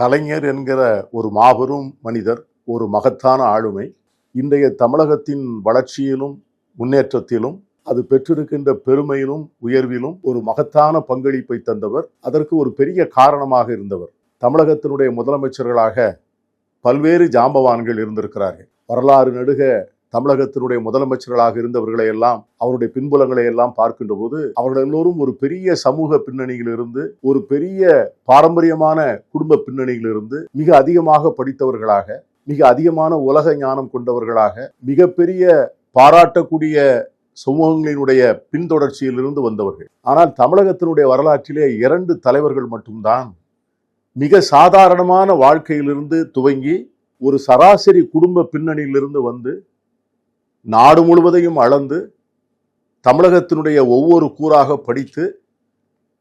கலைஞர் என்கிற ஒரு மாபெரும் மனிதர் ஒரு மகத்தான ஆளுமை. இன்றைய தமிழகத்தின் வளர்ச்சியிலும் முன்னேற்றத்திலும் அது பெற்றிருக்கின்ற பெருமையிலும் உயர்விலும் ஒரு மகத்தான பங்களிப்பை தந்தவர். அதற்கு ஒரு பெரிய காரணமாக இருந்தவர். தமிழகத்தினுடைய முதலமைச்சர்களாக பல்வேறு ஜாம்பவான்கள் இருந்திருக்கிறார்கள். வரலாறு நடுக தமிழகத்தினுடைய முதலமைச்சர்களாக இருந்தவர்களை எல்லாம் அவருடைய பின்புலங்களை எல்லாம் பார்க்கின்ற போது அவர்கள் எல்லோரும் ஒரு பெரிய சமூக பின்னணியிலிருந்து ஒரு பெரிய பாரம்பரியமான குடும்ப பின்னணியிலிருந்து மிக அதிகமாக படித்தவர்களாக மிக அதிகமான உலக ஞானம் கொண்டவர்களாக மிகப்பெரிய பாராட்டக்கூடிய சமூகங்களினுடைய பின்தொடர்ச்சியிலிருந்து வந்தவர்கள். ஆனால் தமிழகத்தினுடைய வரலாற்றிலே இரண்டு தலைவர்கள் மட்டும்தான் மிக சாதாரணமான வாழ்க்கையிலிருந்து துவங்கி ஒரு சராசரி குடும்ப பின்னணியிலிருந்து வந்து நாடு முழுவதையும் அளந்து தமிழகத்தினுடைய ஒவ்வொரு கூறாக படித்து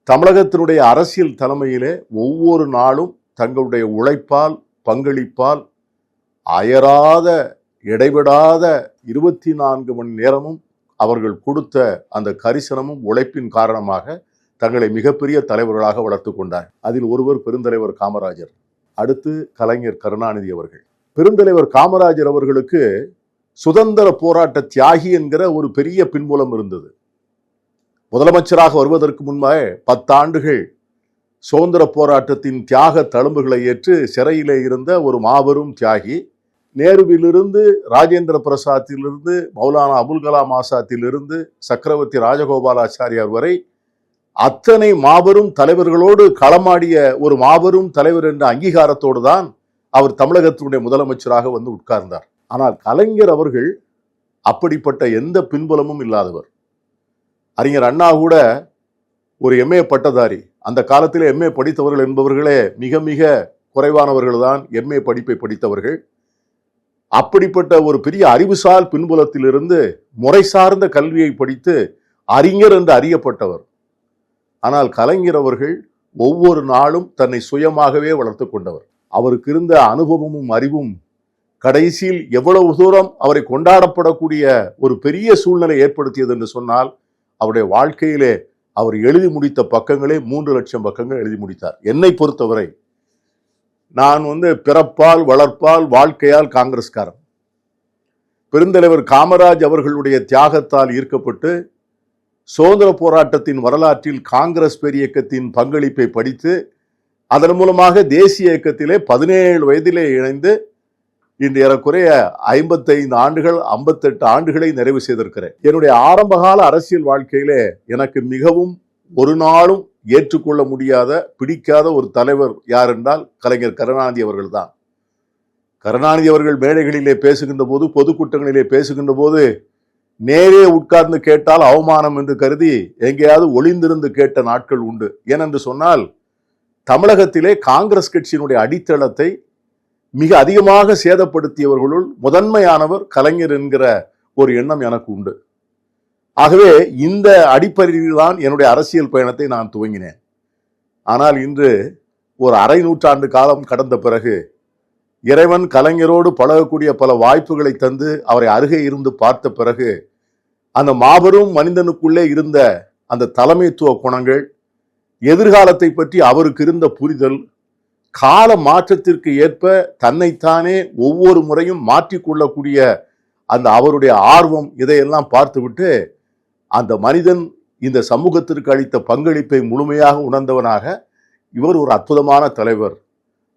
தமிழகத்தினுடைய அரசியல் தலைமையிலே ஒவ்வொரு நாளும் தங்களுடைய உழைப்பால் பங்களிப்பால் அயராத இடைவிடாத இருபத்தி நான்கு மணி நேரமும் அவர்கள் கொடுத்த அந்த கரிசனமும் உழைப்பின் காரணமாக தங்களை மிகப்பெரிய தலைவர்களாக வளர்த்து கொண்டார். அதில் ஒருவர் பெருந்தலைவர் காமராஜர் அடுத்து கலைஞர் கருணாநிதி அவர்கள். பெருந்தலைவர் காமராஜர் அவர்களுக்கு சுதந்திர போராட்ட தியாகி என்கிற ஒரு பெரிய பின்புலம் இருந்தது. முதலமைச்சராக வருவதற்கு முன்பாக பத்தாண்டுகள் சுதந்திர போராட்டத்தின் தியாக தழும்புகளை ஏற்று சிறையிலே இருந்த ஒரு மாபெரும் தியாகி நேருவிலிருந்து ராஜேந்திர பிரசாத்திலிருந்து மௌலானா அபுல் கலாம் ஆசாத்திலிருந்து சக்கரவர்த்தி ராஜகோபாலாச்சாரியார் வரை அத்தனை மாபெரும் தலைவர்களோடு களமாடிய ஒரு மாபெரும் தலைவர் என்ற அங்கீகாரத்தோடு தான் அவர் தமிழகத்தினுடைய முதலமைச்சராக வந்து உட்கார்ந்தார். ஆனால் கலைஞர் அவர்கள் அப்படிப்பட்ட எந்த பின்புலமும் இல்லாதவர். அறிஞர் அண்ணா கூட ஒரு எம்ஏ பட்டதாரி. அந்த காலத்தில் எம்ஏ படித்தவர்கள் என்பவர்களே மிக மிக குறைவானவர்கள் தான் எம்ஏ படிப்பை படித்தவர்கள். அப்படிப்பட்ட ஒரு பெரிய அறிவுசால் பின்புலத்திலிருந்து முறை சார்ந்த கல்வியை படித்து அறிஞர் என்று அறியப்பட்டவர். ஆனால் கலைஞர் அவர்கள் ஒவ்வொரு நாளும் தன்னை சுயமாகவே வளர்த்து கொண்டவர். அவருக்கு இருந்த அனுபவமும் அறிவும் கடைசியில் எவ்வளவு தூரம் அவரை கொண்டாடப்படக்கூடிய ஒரு பெரிய சூழ்நிலை ஏற்படுத்தியது என்று சொன்னால் அவருடைய வாழ்க்கையிலே அவர் எழுதி முடித்த பக்கங்களே மூன்று லட்சம் பக்கங்கள் எழுதி முடித்தார். என்னை பொறுத்தவரை நான் வந்து பிறப்பால் வளர்ப்பால் வாழ்க்கையால் காங்கிரஸ்காரன். பெருந்தலைவர் காமராஜ் அவர்களுடைய தியாகத்தால் ஈர்க்கப்பட்டு சுதந்திர போராட்டத்தின் வரலாற்றில் காங்கிரஸ் பேரியக்கத்தின் பங்களிப்பை படித்து அதன் மூலமாக தேசிய இயக்கத்திலே பதினேழு வயதிலே இணைந்து இன்று ஏறக்குறைய ஐம்பத்தைந்து ஆண்டுகள் ஐம்பத்தெட்டு ஆண்டுகளை நிறைவு செய்திருக்கிறேன். என்னுடைய ஆரம்பகால அரசியல் வாழ்க்கையிலே எனக்கு மிகவும் ஒரு நாளும் ஏற்றுக்கொள்ள முடியாத பிடிக்காத ஒரு தலைவர் யார் என்றால் கலைஞர் கருணாநிதி அவர்கள் தான். கருணாநிதி அவர்கள் மேடைகளிலே பேசுகின்ற போது பொதுக்கூட்டங்களிலே பேசுகின்ற போது நேரே உட்கார்ந்து கேட்டால் அவமானம் என்று கருதி எங்கேயாவது ஒளிந்திருந்து கேட்ட நாட்கள் உண்டு. ஏனென்று சொன்னால் தமிழகத்திலே காங்கிரஸ் கட்சியினுடைய அடித்தளத்தை மிக அதிகமாக சேதப்படுத்தியவர்களுள் முதன்மையானவர் கலைஞர் என்கிற ஒரு எண்ணம் எனக்கு உண்டு. ஆகவே இந்த அடிப்படையில் தான் என்னுடைய அரசியல் பயணத்தை நான் துவங்கினேன். ஆனால் இன்று ஒரு அரை நூற்றாண்டு காலம் கடந்த பிறகு இறைவன் கலைஞரோடு பழகக்கூடிய பல வாய்ப்புகளை தந்து அவரை அருகே இருந்து பார்த்த பிறகு அந்த மாபெரும் மனிதனுக்குள்ளே இருந்த அந்த தலைமைத்துவ குணங்கள் எதிர்காலத்தை பற்றி அவருக்கு இருந்த புரிதல் கால மாற்றத்திற்கு ஏற்ப தன்னைத்தானே ஒவ்வொரு முறையும் மாற்றிக்கொள்ளக்கூடிய அந்த அவருடைய ஆர்வம் இதையெல்லாம் பார்த்துவிட்டு அந்த மனிதன் இந்த சமூகத்திற்கு அளித்த பங்களிப்பை முழுமையாக உணர்ந்தவனாக இவர் ஒரு அற்புதமான தலைவர்.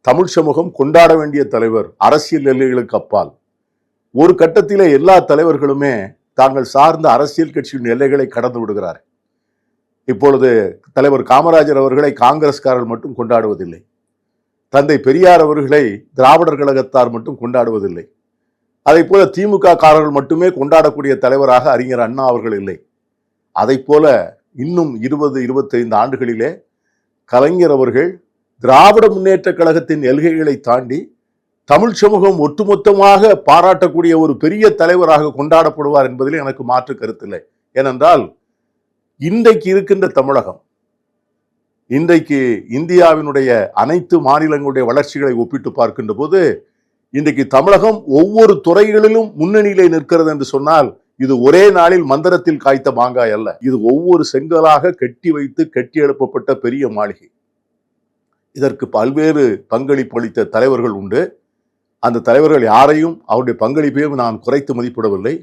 தமிழ் சமூகம் கொண்டாட வேண்டிய தலைவர் அரசியல் எல்லைகளுக்கு அப்பால். ஒரு கட்டத்திலே எல்லா தலைவர்களுமே தாங்கள் சார்ந்த அரசியல் கட்சியின் எல்லைகளை கடந்து விடுகிறார் இப்பொழுது தலைவர் காமராஜர் அவர்களை காங்கிரஸ்காரர்கள் மட்டும் கொண்டாடுவதில்லை. தந்தை பெரியார் அவர்களை திராவிடர் கழகத்தார் மட்டும் கொண்டாடுவதில்லை. அதை போல திமுக காரர்கள் மட்டுமே கொண்டாடக்கூடிய தலைவராக அறிஞர் அண்ணா அவர்கள் இல்லை. அதை போல இன்னும் இருபது இருபத்தைந்து ஆண்டுகளிலே கலைஞர் அவர்கள் திராவிட முன்னேற்ற கழகத்தின் எல்கைகளை தாண்டி தமிழ் சமூகம் ஒட்டுமொத்தமாக பாராட்டக்கூடிய ஒரு பெரிய தலைவராக கொண்டாடப்படுவார் என்பதில் எனக்கு மாற்று கருத்தில்லை. ஏனென்றால் இன்றைக்கு இருக்கின்ற தமிழகம் இன்றைக்கு இந்தியாவினுடைய அனைத்து மாநிலங்களுடைய வளர்ச்சிகளை ஒப்பிட்டு பார்க்கின்ற போது இன்றைக்கு தமிழகம் ஒவ்வொரு துறைகளிலும் முன்னணியிலே நிற்கிறது என்று சொன்னால் இது ஒரே நாளில் மந்திரத்தில் காய்த்த மாங்காய் அல்ல. இது ஒவ்வொரு செங்கலாக கட்டி வைத்து கட்டி எழுப்பப்பட்ட பெரிய மாளிகை. இதற்கு பல்வேறு பங்களிப்பு அளித்த தலைவர்கள் உண்டு. அந்த தலைவர்கள் யாரையும் அவருடைய பங்களிப்பையும் நான் குறைத்து மதிப்பிடவில்லை.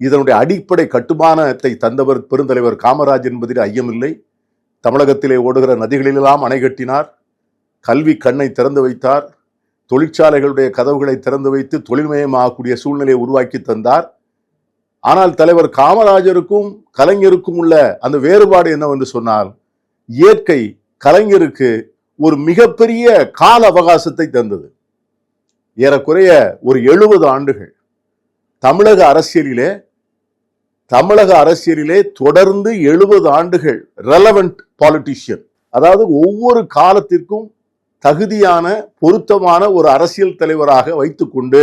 இதனுடைய அடிப்படை கட்டுமானத்தை தந்தவர் பெருந்தலைவர் காமராஜ் என்பதில் ஐயமில்லை. தமிழகத்திலே ஓடுகிற நதிகளிலெல்லாம் அணை கட்டினார். கல்வி கண்ணை திறந்து வைத்தார். தொழிற்சாலைகளுடைய கதவுகளை திறந்து வைத்து தொழில்மயமாகக்கூடிய சூழ்நிலையை உருவாக்கி தந்தார். ஆனால் தலைவர் காமராஜருக்கும் கலைஞருக்கும் உள்ள அந்த வேறுபாடு என்னவென்று சொன்னால் இயற்கை கலைஞருக்கு ஒரு மிகப்பெரிய கால அவகாசத்தை தந்தது. ஏறக்குறைய ஒரு எழுபது ஆண்டுகள். தமிழக அரசியலிலே தமிழக அரசியலிலே தொடர்ந்து எழுபது ஆண்டுகள் ரெலவெண்ட் பாலிட்டிஷியன் அதாவது ஒவ்வொரு காலத்திற்கும் தகுதியான பொருத்தமான ஒரு அரசியல் தலைவராக வைத்துக்கொண்டு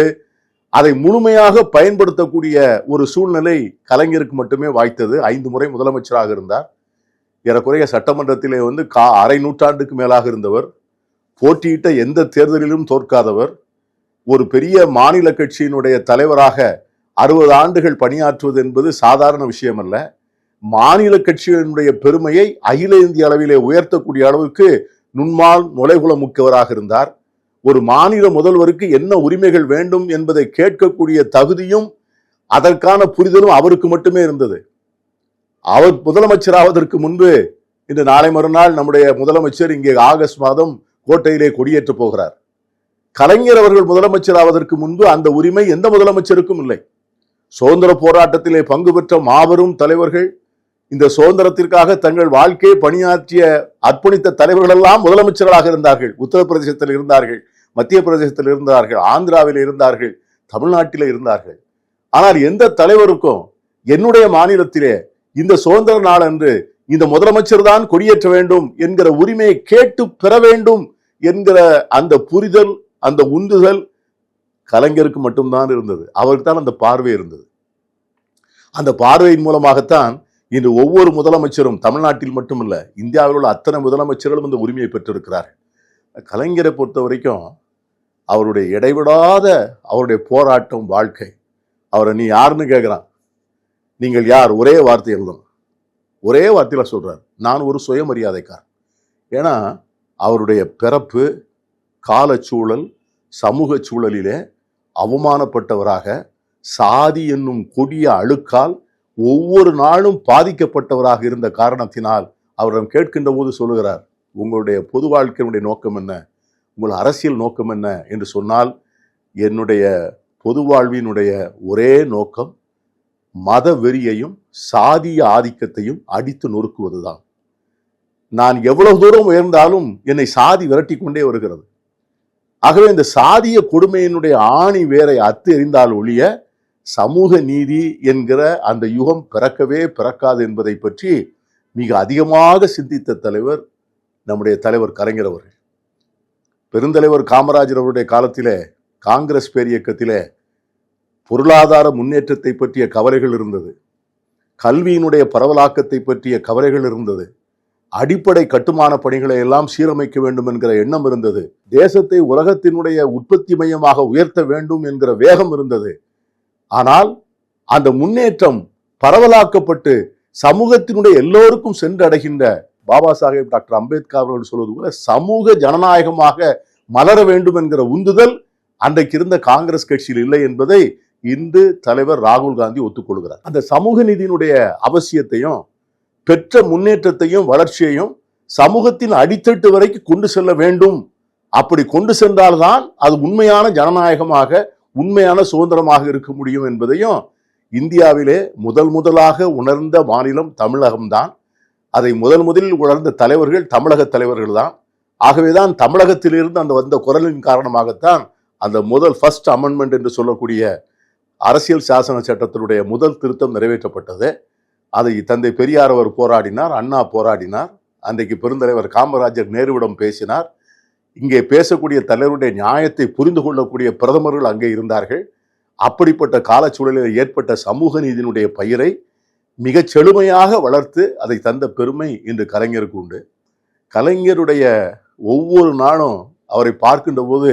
அதை முழுமையாக பயன்படுத்தக்கூடிய ஒரு சூழ்நிலை கலைஞருக்கு மட்டுமே வாய்த்தது. ஐந்து முறை முதலமைச்சராக இருந்தார். ஏறக்குறைய சட்டமன்றத்திலே வந்து கா அரை நூற்றாண்டுக்கு மேலாக இருந்தவர். போட்டியிட்ட எந்த தேர்தலிலும் தோற்காதவர். ஒரு பெரிய மாநில கட்சியினுடைய தலைவராக அறுபது ஆண்டுகள் பணியாற்றுவது என்பது சாதாரண விஷயம் அல்ல மாநில கட்சிகளினுடைய பெருமையை அகில இந்திய அளவிலே உயர்த்தக்கூடிய அளவுக்கு நுண்மால் நுழைகுல முக்கியவராக இருந்தார். ஒரு மாநில முதல்வருக்கு என்ன உரிமைகள் வேண்டும் என்பதை கேட்கக்கூடிய தகுதியும் அதற்கான புரிதலும் அவருக்கு மட்டுமே இருந்தது. அவர் முதலமைச்சராவதற்கு முன்பு இன்று நாளை மறுநாள் நம்முடைய முதலமைச்சர் இங்கே ஆகஸ்ட் மாதம் கோட்டையிலே கொடியேற்றப் போகிறார். கலைஞர் அவர்கள் முதலமைச்சராவதற்கு முன்பு அந்த உரிமை எந்த முதலமைச்சருக்கும் இல்லை. சுதந்திர போராட்டத்திலே பங்கு பெற்ற மாபெரும் தலைவர்கள் இந்த சுதந்திரத்திற்காக தங்கள் வாழ்க்கையை பணியாற்றிய அர்ப்பணித்த தலைவர்கள் எல்லாம் முதலமைச்சர்களாக இருந்தார்கள். உத்தரப்பிரதேசத்தில் இருந்தார்கள் மத்திய பிரதேசத்தில் இருந்தார்கள் ஆந்திராவில் இருந்தார்கள் தமிழ்நாட்டில் இருந்தார்கள். ஆனால் எந்த தலைவருக்கும் என்னுடைய மாநிலத்திலே இந்த சுதந்திர நாள் அன்று இந்த முதலமைச்சர் தான் கொடியேற்ற வேண்டும் என்கிற உரிமையை கேட்டு பெற வேண்டும் என்கிற அந்த புரிதல் அந்த உந்துதல் கலைஞருக்கு மட்டும்தான் இருந்தது. அவருக்கு தான் அந்த பார்வை இருந்தது. அந்த பார்வையின் மூலமாகத்தான் இன்று ஒவ்வொரு முதலமைச்சரும் தமிழ்நாட்டில் மட்டுமல்ல இந்தியாவில் உள்ள அத்தனை முதலமைச்சர்களும் இந்த உரிமையை பெற்றிருக்கிறார் கலைஞரை பொறுத்த வரைக்கும் அவருடைய இடைவிடாத அவருடைய போராட்டம் வாழ்க்கை. அவரை நீ யாருன்னு கேட்குறான் நீங்கள் யார்? ஒரே வார்த்தை எழுதணும். ஒரே வார்த்தையில் சொல்கிறார் நான் ஒரு சுயமரியாதைக்கார் ஏன்னா அவருடைய பிறப்பு காலச்சூழல் சமூக சூழலிலே அவமானப்பட்டவராக சாதி என்னும் கொடிய அழுக்கால் ஒவ்வொரு நாளும் பாதிக்கப்பட்டவராக இருந்த காரணத்தினால் அவரிடம் கேட்கின்ற போது சொல்லுகிறார் உங்களுடைய பொது வாழ்க்கையினுடைய நோக்கம் என்ன? உங்கள் அரசியல் நோக்கம் என்ன? என்று சொன்னால் என்னுடைய பொது வாழ்வினுடைய ஒரே நோக்கம் மத வெறியையும் சாதிய ஆதிக்கத்தையும் அடித்து நொறுக்குவதுதான். நான் எவ்வளவு தூரம் உயர்ந்தாலும் என்னை சாதி விரட்டி கொண்டே வருகிறது. ஆகவே இந்த சாதிய கொடுமையினுடைய ஆணி வேரை அத்து எறிந்தால் ஒழிய சமூக நீதி என்கிற அந்த யுகம் பிறக்கவே பிறக்காது என்பதை பற்றி மிக அதிகமாக சிந்தித்த தலைவர் நம்முடைய தலைவர் கலைஞர் அவர்கள். பெருந்தலைவர் காமராஜர் அவருடைய காலத்திலே காங்கிரஸ் பேரியக்கத்திலே பொருளாதார முன்னேற்றத்தை பற்றிய கவலைகள் இருந்தது. கல்வியினுடைய பரவலாக்கத்தை பற்றிய கவலைகள் இருந்தது. அடிப்படை கட்டுமான பணிகளை எல்லாம் சீரமைக்க வேண்டும் என்கிற எண்ணம் இருந்தது. தேசத்தை உலகத்தினுடைய உற்பத்தி மையமாக உயர்த்த வேண்டும் என்கிற வேகம் இருந்தது. ஆனால் அந்த முன்னேற்றம் பரவலாக்கப்பட்டு சமூகத்தினுடைய எல்லோருக்கும் சென்றடைகின்ற பாபா சாஹேப் டாக்டர் அம்பேத்கர் அவர்கள் சொல்வது போல சமூக ஜனநாயகமாக மலர வேண்டும் என்கிற உந்துதல் அன்றைக்கு இருந்த காங்கிரஸ் கட்சியில் இல்லை என்பதை இன்று தலைவர் ராகுல் காந்தி ஒத்துக்கொள்கிறார். அந்த சமூக நீதியினுடைய அவசியத்தையும் பெற்ற முன்னேற்றத்தையும் வளர்ச்சியையும் சமூகத்தின் அடித்தட்டு வரைக்கும் கொண்டு செல்ல வேண்டும். அப்படி கொண்டு சென்றால்தான் அது உண்மையான ஜனநாயகமாக உண்மையான சுதந்திரமாக இருக்க முடியும் என்பதையும் இந்தியாவிலே முதல் முதலாக உணர்ந்த மாநிலம் தமிழகம்தான். அதை முதல் முதலில் உணர்ந்த தலைவர்கள் தமிழக தலைவர்கள் தான். ஆகவேதான் தமிழகத்திலிருந்து அந்த வந்த குரலின் காரணமாகத்தான் அந்த முதல் ஃபர்ஸ்ட் அமெண்ட்மெண்ட் என்று சொல்லக்கூடிய அரசியல் சாசன சட்டத்தினுடைய முதல் திருத்தம் நிறைவேற்றப்பட்டது. அதை தந்தை பெரியார் அவர் போராடினார் அண்ணா போராடினார். அன்றைக்கு பெருந்தலைவர் காமராஜர் நேருவிடம் பேசினார். இங்கே பேசக்கூடிய தலைவருடைய நியாயத்தை புரிந்து கொள்ளக்கூடிய பிரதமர்கள் அங்கே இருந்தார்கள். அப்படிப்பட்ட காலச்சூழலில் ஏற்பட்ட சமூக நீதியினுடைய பயிரை மிகச் செழுமையாக வளர்த்து அதை தந்த பெருமை இன்று கலைஞருக்கு உண்டு. கலைஞருடைய ஒவ்வொரு நாளும் அவரை பார்க்கின்ற போது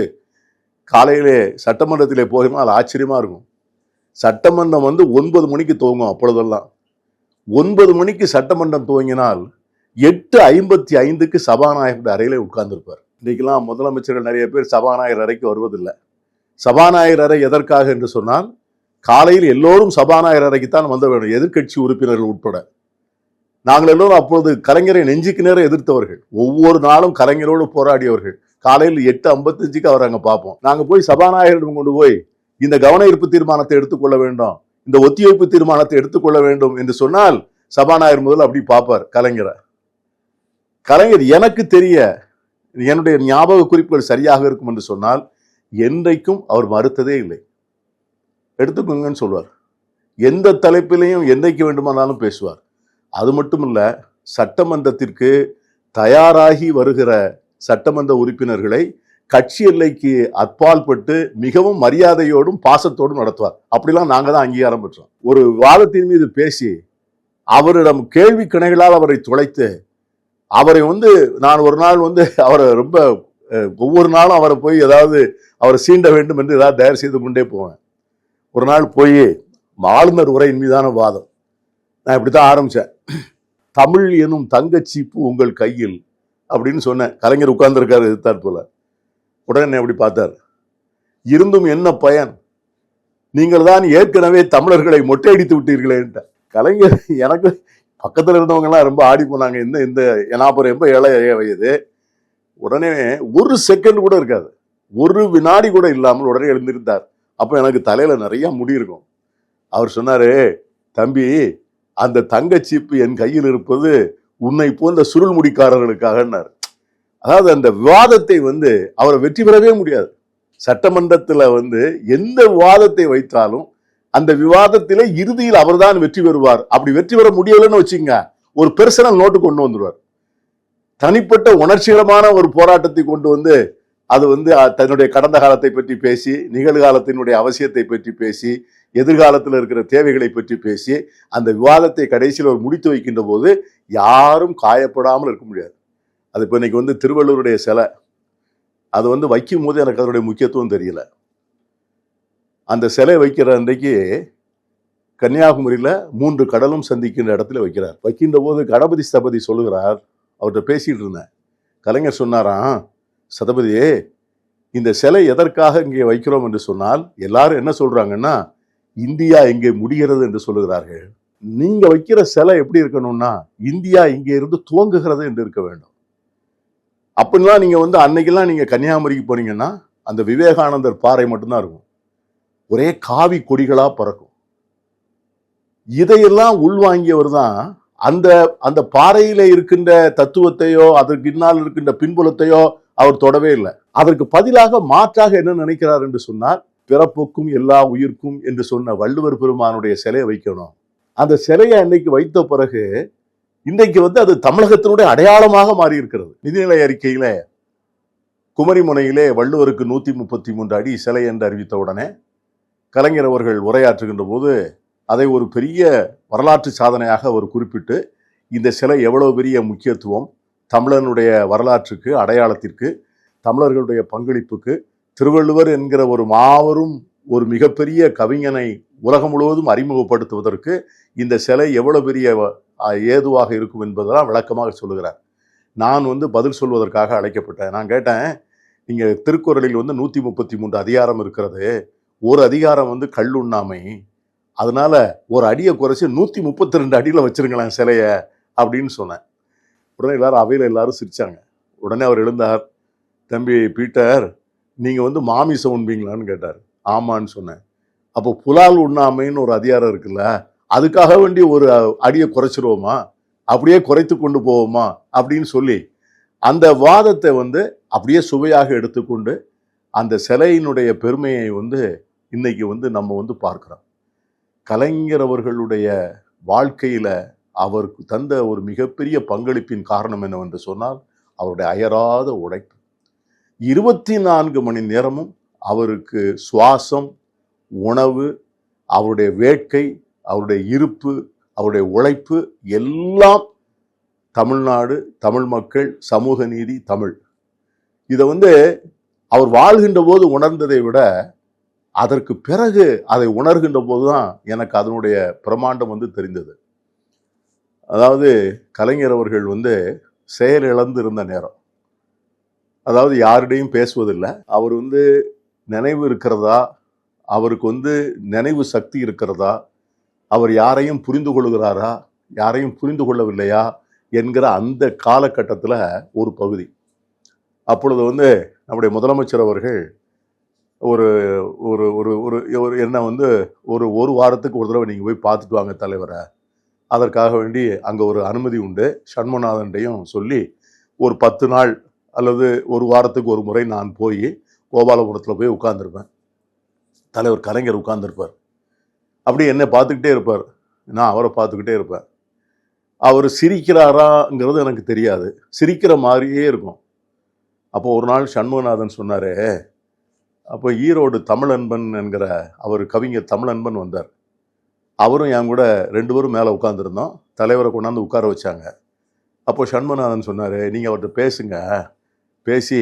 காலையிலே சட்டமன்றத்திலே போகும்னால் ஆச்சரியமாக இருக்கும். சட்டமன்றம் வந்து ஒன்பது மணிக்கு துவங்கும் அப்பொழுதெல்லாம். ஒன்பது மணிக்கு சட்டமன்றம் துவங்கினால் எட்டு ஐம்பத்தி ஐந்துக்கு சபாநாயகருடைய அறையிலே உட்கார்ந்திருப்பார். இன்றைக்கெல்லாம் முதலமைச்சர்கள் நிறைய பேர் சபாநாயகர் அறைக்கு வருவதில்லை. சபாநாயகர் அறை எதற்காக என்று சொன்னால் காலையில் எல்லோரும் சபாநாயகர் அறைக்குத்தான் வந்த வேண்டும் எதிர்க்கட்சி உறுப்பினர்கள் உட்பட. நாங்கள் எல்லோரும் அப்பொழுது கலைஞரை நெஞ்சுக்கு நேரம் எதிர்த்தவர்கள். ஒவ்வொரு நாளும் கலைஞரோடு போராடியவர்கள். காலையில் எட்டு ஐம்பத்தஞ்சுக்கு அவர் அங்க பார்ப்போம். நாங்க போய் சபாநாயகரிடம் கொண்டு போய் இந்த கவன ஈர்ப்பு தீர்மானத்தை எடுத்துக்கொள்ள வேண்டும் இந்த ஒத்திவைப்பு தீர்மானத்தை எடுத்துக்கொள்ள வேண்டும் என்று சொன்னால் சபாநாயகர் முதல் அப்படி பார்ப்பார் கலைஞரை. கலைஞர் எனக்கு தெரிய என்னுடைய ஞாபக குறிப்புகள் சரியாக இருக்கும் என்று சொன்னால் என்றைக்கும் அவர் மறுத்ததே இல்லை. எடுத்துக்கோங்கன்னு சொல்வார். எந்த தலைப்பிலையும் என்றைக்கு வேண்டுமானாலும் பேசுவார். அது மட்டும் இல்லை சட்டமன்றத்திற்கு தயாராகி வருகிற சட்டமன்ற உறுப்பினர்களை கட்சி எல்லைக்கு அப்பால்பட்டு மிகவும் மரியாதையோடும் பாசத்தோடும் நடத்துவார். அப்படிலாம் நாங்கள் தான் அங்கீகாரம் பெற்றோம். ஒரு வாதத்தின் மீது பேசி அவரிடம் கேள்வி கிணைகளால் அவரை துளைத்து அவரை வந்து நான் ஒரு நாள் வந்து அவரை ரொம்ப ஒவ்வொரு நாளும் அவரை போய் ஏதாவது அவரை சீண்ட வேண்டும் என்று ஏதாவது தயார் செய்து கொண்டே போவேன். ஒரு நாள் போய் ஆளுநர் உரையின் மீதான வாதம். நான் இப்படித்தான் ஆரம்பிச்சேன். தமிழ் எனும் தங்கச்சீப்பு உங்கள் கையில் அப்படின்னு சொன்னேன். கலைஞர் உட்கார்ந்திருக்காரு எதிர்த்தார் போல. உடனே என்ன அப்படி பார்த்தார். இருந்தும் என்ன பயன்? நீங்கள் தான் ஏற்கனவே தமிழர்களை மொட்டையடித்து விட்டீர்களேன்ட்ட கலைஞர் எனக்கு பக்கத்தில் இருந்தவங்கலாம் ரொம்ப ஆடி போனாங்க. இந்த இந்த நான் அப்புறம் ரொம்ப ஏழை வயது. உடனே ஒரு செகண்ட் கூட இருக்காது. ஒரு வினாடி கூட இல்லாமல் உடனே எழுந்திருந்தார். அப்போ எனக்கு தலையில் நிறைய முடி இருக்கும். அவர் சொன்னார் தம்பி அந்த தங்கச்சீப்பு என் கையில் இருப்பது உன்னை போன்ற சுருள் முடிக்காரர்களுக்காகன்னார். அதாவது அந்த விவாதத்தை வந்து அவரை வெற்றி பெறவே முடியாது. சட்டமன்றத்தில் வந்து எந்த விவாதத்தை வைத்தாலும் அந்த விவாதத்திலே இறுதியில் அவர்தான் வெற்றி பெறுவார். அப்படி வெற்றி பெற முடியலன்னு வச்சுங்க ஒரு பெர்சனல் நோட்டு கொண்டு வந்துடுவார். தனிப்பட்ட உணர்ச்சிகரமான ஒரு போராட்டத்தை கொண்டு வந்து அது வந்து தன்னுடைய கடந்த காலத்தை பற்றி பேசி நிகழ்காலத்தினுடைய அவசியத்தை பற்றி பேசி எதிர்காலத்தில் இருக்கிற தேவைகளை பற்றி பேசி அந்த விவாதத்தை கடைசியில் ஒரு முடித்து வைக்கின்ற போது யாரும் காயப்படாமல் இருக்க முடியாது. அது இப்போ இன்னைக்கு வந்து திருவள்ளுவருடைய சிலை. அது வந்து வைக்கும் போது எனக்கு அதனுடைய முக்கியத்துவம் தெரியல. அந்த சிலை வைக்கிற அன்றைக்கு கன்னியாகுமரியில் மூன்று கடலும் சந்திக்கின்ற இடத்துல வைக்கிறார். வைக்கின்ற போது கணபதி ஸ்தபதி சொல்லுகிறார். அவர்கிட்ட பேசிகிட்டு இருந்தேன். கலைஞர் சொன்னாராம் சதபதியே இந்த சிலை எதற்காக இங்கே வைக்கிறோம்? என்று சொன்னால் எல்லாரும் என்ன சொல்கிறாங்கன்னா இந்தியா இங்கே முடிகிறது? என்று சொல்லுகிறார்கள். நீங்கள் வைக்கிற சிலை எப்படி இருக்கணும்னா இந்தியா இங்கே இருந்து துவங்குகிறது என்று இருக்க வேண்டும். அப்படிலாம் நீங்கள் வந்து அன்னைக்கெல்லாம் நீங்கள் கன்னியாகுமரிக்கு போனீங்கன்னா அந்த விவேகானந்தர் பாறை மட்டும்தான் இருக்கும். ஒரே காவி கொடிகளா பறக்கும். இதையெல்லாம் உள்வாங்கியவர் தான் அந்த அந்த பாறையில இருக்கின்ற தத்துவத்தையோ அதற்கு இன்னால் இருக்கின்ற பின்புலத்தையோ அவர் தொடவே இல்லை. அதற்கு பதிலாக மாற்றாக என்ன நினைக்கிறார் என்று சொன்னால் பிறப்புக்கும் எல்லா உயிர்க்கும் என்று சொன்ன வள்ளுவர் பெருமானுடைய சிலையை வைக்கணும். அந்த சிலையை அன்னைக்கு வைத்த பிறகு இன்றைக்கு வந்து அது தமிழகத்தினுடைய அடையாளமாக மாறி இருக்கிறது நிதிநிலை அறிக்கையில குமரிமுனையிலே வள்ளுவருக்கு நூத்தி முப்பத்தி மூன்று அடி சிலை என்று அறிவித்த உடனே கலைஞர் அவர்கள் உரையாற்றுகின்ற போது அதை ஒரு பெரிய வரலாற்று சாதனையாக அவர் குறிப்பிட்டு இந்த சிலை எவ்வளவு பெரிய முக்கியத்துவம் தமிழனுடைய வரலாற்றுக்கு அடையாளத்திற்கு தமிழர்களுடைய பங்களிப்புக்கு திருவள்ளுவர் என்கிற ஒரு மாபெரும் ஒரு மிகப்பெரிய கவிஞனை உலகம் முழுவதும் அறிமுகப்படுத்துவதற்கு இந்த சிலை எவ்வளவு பெரிய ஏதுவாக இருக்கும் என்பதெல்லாம் விளக்கமாக சொல்லுகிறார். நான் வந்து பதில் சொல்வதற்காக அழைக்கப்பட்டேன். நான் கேட்டேன் நீங்கள் திருக்குறளில் வந்து நூற்றி முப்பத்தி மூன்று அதிகாரம் இருக்கிறது. ஒரு அதிகாரம் வந்து கல்லுண்ணாமை அதனால ஒரு அடியை குறைச்சி நூற்றி முப்பத்தி ரெண்டு அடியில் வச்சிருங்களேன் சிலையை அப்படின்னு சொன்னேன். உடனே எல்லாரும் அவையில் எல்லாரும் சிரிச்சாங்க. உடனே அவர் எழுந்தார். தம்பி பீட்டர் நீங்கள் வந்து மாமிசம் உண்பீங்களான்னு கேட்டார். ஆமான்னு சொன்னேன். அப்போ புலால் உண்ணாமைன்னு ஒரு அதிகாரம் இருக்குல்ல அதுக்காக வேண்டி ஒரு அடியை குறைச்சிருவோமா? அப்படியே குறைத்து கொண்டு போவோமா? அப்படின்னு சொல்லி அந்த வாதத்தை வந்து அப்படியே சுவையாக எடுத்துக்கொண்டு அந்த சிலையினுடைய பெருமையை வந்து இன்றைக்கி வந்து நம்ம வந்து பார்க்குறோம். கலைஞர் அவர்களுடைய வாழ்க்கையில் அவருக்கு தந்த ஒரு மிகப்பெரிய பங்களிப்பின் காரணம் என்னவென்று சொன்னால் அவருடைய அயராத உழைப்பு. இருபத்தி நான்கு மணி நேரமும் அவருக்கு சுவாசம் உணவு அவருடைய வேட்கை அவருடைய இருப்பு அவருடைய உழைப்பு எல்லாம் தமிழ்நாடு தமிழ் மக்கள் சமூக நீதி தமிழ். இதை வந்து அவர் வாழ்கின்ற போது உணர்ந்ததை விட அதற்கு பிறகு அதை உணர்கின்ற போது தான் எனக்கு அதனுடைய பிரமாண்டம் வந்து தெரிந்தது. அதாவது கலைஞர் அவர்கள் வந்து செயல் இழந்து இருந்த நேரம். அதாவது யாரிடையும் பேசுவதில்லை. அவர் வந்து நினைவு இருக்கிறதா? அவருக்கு வந்து நினைவு சக்தி இருக்கிறதா? அவர் யாரையும் புரிந்து கொள்கிறாரா? யாரையும் புரிந்து கொள்ளவில்லையா? என்கிற அந்த காலகட்டத்தில் ஒரு பகுதி. அப்பொழுது வந்து நம்முடைய முதலமைச்சர் அவர்கள் ஒரு ஒரு ஒரு ஒரு ஒரு என்ன வந்து ஒரு ஒரு வாரத்துக்கு ஒரு தடவை நீங்கள் போய் பார்த்துட்டு வாங்க தலைவரை. அதற்காக வேண்டி அங்கே ஒரு அனுமதி உண்டு. சண்முகநாதன்டையும் சொல்லி ஒரு பத்து நாள் அல்லது ஒரு வாரத்துக்கு ஒரு முறை நான் போய் கோபாலபுரத்தில் போய் உட்காந்துருப்பேன் தலைவர் கலைஞர் உட்காந்துருப்பார் அப்படி என்னை பார்த்துக்கிட்டே இருப்பார். நான் அவரை பார்த்துக்கிட்டே இருப்பேன். அவர் சிரிக்கிறாராங்கிறது எனக்கு தெரியாது. சிரிக்கிற மாதிரியே இருக்கும். அப்போ ஒரு நாள் சண்முகநாதன் சொன்னாரே அப்போ ஈரோடு தமிழன்பன் என்கிற அவர் கவிஞர் தமிழன்பன் வந்தார். அவரும் என் கூட ரெண்டு பேரும் மேலே உட்காந்துருந்தோம் தலைவரை கொண்டாந்து உட்கார வச்சாங்க. அப்போ சண்முகநாதன் சொன்னார் நீங்கள் அவர்கிட்ட பேசுங்க. பேசி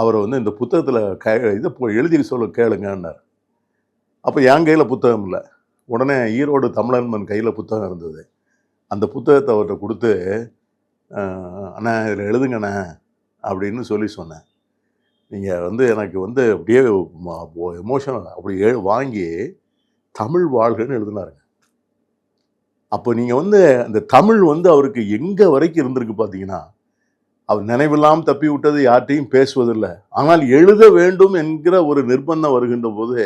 அவரை வந்து இந்த புத்தகத்தில் க இதை எழுதி சொல்ல கேளுங்கன்னார். அப்போ என் கையில் புத்தகம் இல்லை. உடனே ஈரோடு தமிழன்பன் கையில் புத்தகம் இருந்தது. அந்த புத்தகத்தை அவர்கிட்ட கொடுத்து அண்ணா இதில் எழுதுங்கண்ணே அப்படின்னு சொல்லி சொன்னேன். நீங்கள் வந்து எனக்கு வந்து அப்படியே எமோஷனல் அப்படி எழு வாங்கி தமிழ் வாழ்கன்னு எழுதினாருங்க. அப்போ நீங்கள் வந்து அந்த தமிழ் வந்து அவருக்கு எங்கே வரைக்கும் இருந்திருக்கு பார்த்தீங்கன்னா அவர் நினைவெல்லாம் தப்பி விட்டது யார்கிட்டையும் பேசுவதில்லை. ஆனால் எழுத வேண்டும் என்கிற ஒரு நிர்பந்தம் வருகின்ற போது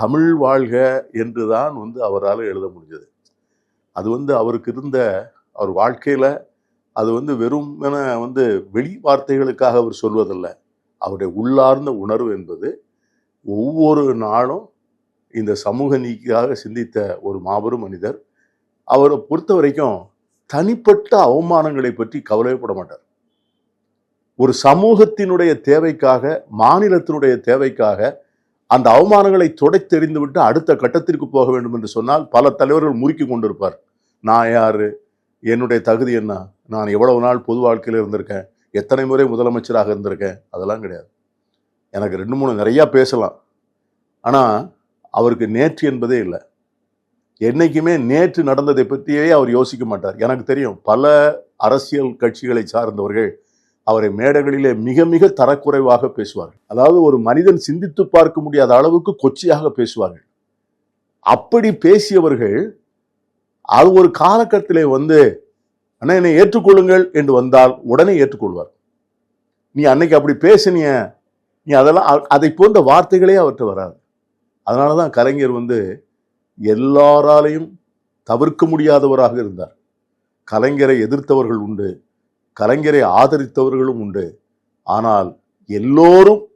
தமிழ் வாழ்க என்று தான் வந்து அவரால் எழுத முடிஞ்சது. அது வந்து அவருக்கு இருந்த அவர் வாழ்க்கையில் அது வந்து வெறும் வந்து வெளி வார்த்தைகளுக்காக அவர் சொல்வதில்லை. அவருடைய உள்ளார்ந்த உணர்வு என்பது ஒவ்வொரு நாளும் இந்த சமூக நீக்கியாக சிந்தித்த ஒரு மாபெரும் மனிதர். அவரை பொறுத்த வரைக்கும் தனிப்பட்ட அவமானங்களை பற்றி கவலைப்பட மாட்டார். ஒரு சமூகத்தினுடைய தேவைக்காக மாநிலத்தினுடைய தேவைக்காக அந்த அவமானங்களை துடைத்தெறிந்து விட்டு அடுத்த கட்டத்திற்கு போக வேண்டும் என்று சொன்னால் பல தலைவர்கள் முறுக்கி கொண்டிருப்பார். நான் யாரு? என்னுடைய தகுதி என்ன? நான் எவ்வளவு நாள் பொது வாழ்க்கையில் இருந்திருக்கேன்? எத்தனை முறை முதலமைச்சராக இருந்திருக்கேன்? அதெல்லாம் கிடையாது. எனக்கு ரெண்டு மூணு நிறையா பேசலாம். ஆனால் அவருக்கு நேற்று என்பதே இல்லை. என்னைக்குமே நேற்று நடந்ததை பற்றியே அவர் யோசிக்க மாட்டார். எனக்கு தெரியும் பல அரசியல் கட்சிகளை சார்ந்தவர்கள் அவரை மேடைகளிலே மிக மிக தரக்குறைவாக பேசுவார்கள். அதாவது ஒரு மனிதன் சிந்தித்து பார்க்க முடியாத அளவுக்கு கொச்சையாக பேசுவார்கள். அப்படி பேசியவர்கள் அது ஒரு காலகட்டத்திலே வந்து அண்ணா என்னை ஏற்றுக்கொள்ளுங்கள் என்று வந்தால் உடனே ஏற்றுக்கொள்வார். நீ அன்னைக்கு அப்படி பேசினிய நீ அதெல்லாம் அ- அதை போன்ற வார்த்தைகளே அவர்கிட்ட வராது. அதனால தான் கலைஞர் வந்து எல்லாராலையும் தவிர்க்க முடியாதவராக இருந்தார். கலைஞரை எதிர்த்தவர்கள் உண்டு கலைஞரை ஆதரித்தவர்களும் உண்டு. ஆனால் எல்லோரும்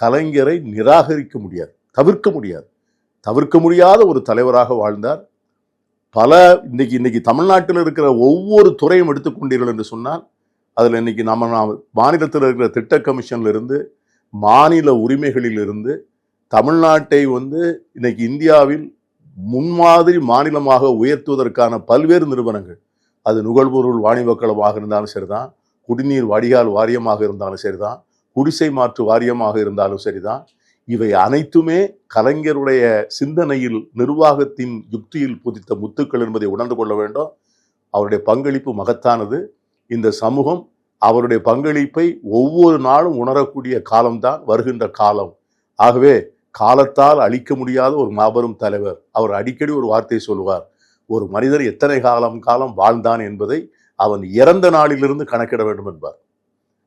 கலைஞரை நிராகரிக்க முடியாது தவிர்க்க முடியாது. தவிர்க்க முடியாத ஒரு தலைவராக வாழ்ந்தார். பல இன்னைக்கு இன்னைக்கு தமிழ்நாட்டில் இருக்கிற ஒவ்வொரு துறையும் எடுத்துக்கொண்டீர்கள் என்று சொன்னால் அதில் இன்னைக்கு நம்ம நாம் மாநிலத்தில் இருக்கிற திட்ட கமிஷன்ல இருந்து மாநில உரிமைகளிலிருந்து தமிழ்நாட்டை வந்து இன்னைக்கு இந்தியாவில் முன்மாதிரி மாநிலமாக உயர்த்துவதற்கான பல்வேறு நிறுவனங்கள். அது நுகர்பொருள் வாணிபக் கழகமாக இருந்தாலும் சரிதான் குடிநீர் வடிகால் வாரியமாக இருந்தாலும் சரிதான் குடிசை மாற்று வாரியமாக இருந்தாலும் சரிதான் இவை அனைத்துமே கலைஞருடைய சிந்தனையில் நிர்வாகத்தின் யுக்தியில் புதித்த முத்துக்கள் என்பதை உணர்ந்து கொள்ள வேண்டும். அவருடைய பங்களிப்பு மகத்தானது. இந்த சமூகம் அவருடைய பங்களிப்பை ஒவ்வொரு நாளும் உணரக்கூடிய காலம்தான் வருகின்ற காலம். ஆகவே காலத்தால் அழிக்க முடியாத ஒரு மாபெரும் தலைவர். அவர் அடிக்கடி ஒரு வார்த்தை சொல்லுவார். ஒரு மனிதர் எத்தனை காலம் காலம் வாழ்ந்தான் என்பதை அவன் இறந்த நாளிலிருந்து கணக்கிட வேண்டும் என்பார்.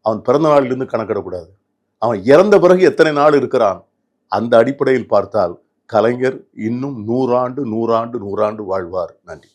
அவன் பிறந்த நாளிலிருந்து கணக்கிடக்கூடாது. அவன் இறந்த பிறகு எத்தனை நாள் இருக்கிறான்? அந்த அடிப்படையில் பார்த்தால் கலைஞர் இன்னும் நூறாண்டு நூறாண்டு நூறாண்டு வாழ்வார். நன்றி.